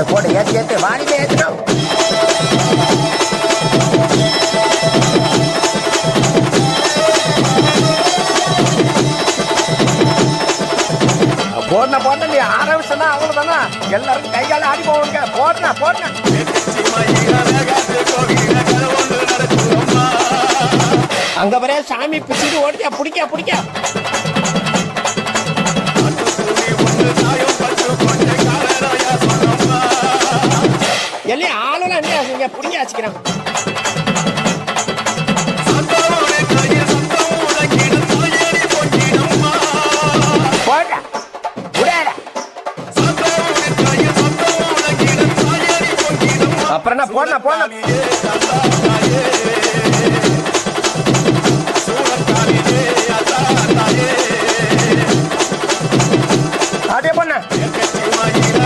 போடு போடு ஏத்து ஏத்து வாடிட்டு ஏத்துடும் போடுன போடுன நீ ஆரம்பிச்சனா அவ்வளவுதானா? எல்லாரும் கை கால ஆடி போவாங்க. போடுன போடுன. அங்க வர சாமி பிடிச்சிட்டு ஓடியா பிடிக்க பிடிக்க. பிடிங்க பிடிங்க ஆச்சுக்கிறேன் அப்புறம் என்ன போடல போடல பண்ண